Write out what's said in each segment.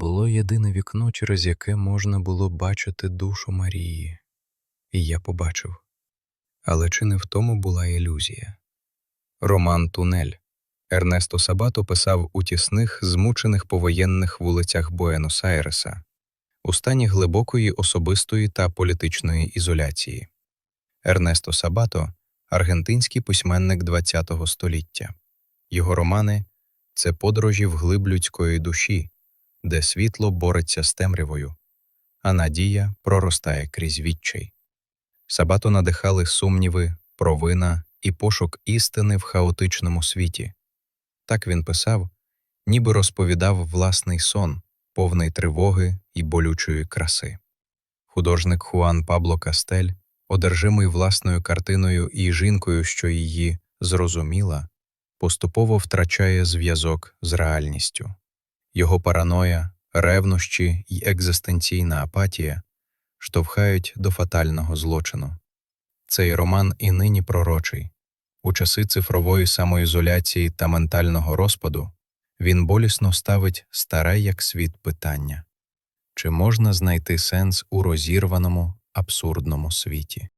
було єдине вікно, через яке можна було бачити душу Марії. І я побачив. Але чи не в тому була ілюзія? Роман Тунель. Ернесто Сабато писав у тісних, змучених повоєнних вулицях Буенос-Айреса, у стані глибокої особистої та політичної ізоляції. Ернесто Сабато аргентинський письменник ХХ століття. Його романи це подорожі в глиб людської душі, де світло бореться з темрявою, а надія проростає крізь відчай. Сабато надихали сумніви, провина і пошук істини в хаотичному світі. Так він писав, ніби розповідав власний сон, повний тривоги і болючої краси. Художник Хуан Пабло Кастель, одержимий власною картиною і жінкою, що її зрозуміла, поступово втрачає зв'язок з реальністю. Його параноя, ревнощі й екзистенційна апатія штовхають до фатального злочину. Цей роман і нині пророчий. У часи цифрової самоізоляції та ментального розпаду він болісно ставить старе як світ питання чи можна знайти сенс у розірваному, абсурдному світі?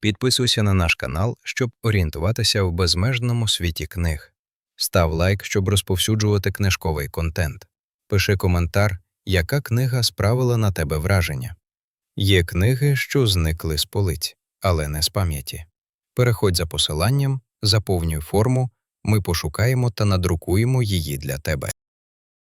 Підписуйся на наш канал, щоб орієнтуватися в безмежному світі книг. Став лайк, щоб розповсюджувати книжковий контент. Пиши коментар, яка книга справила на тебе враження. Є книги, що зникли з полиць, але не з пам'яті. Переходь за посиланням, заповнюй форму, ми пошукаємо та надрукуємо її для тебе.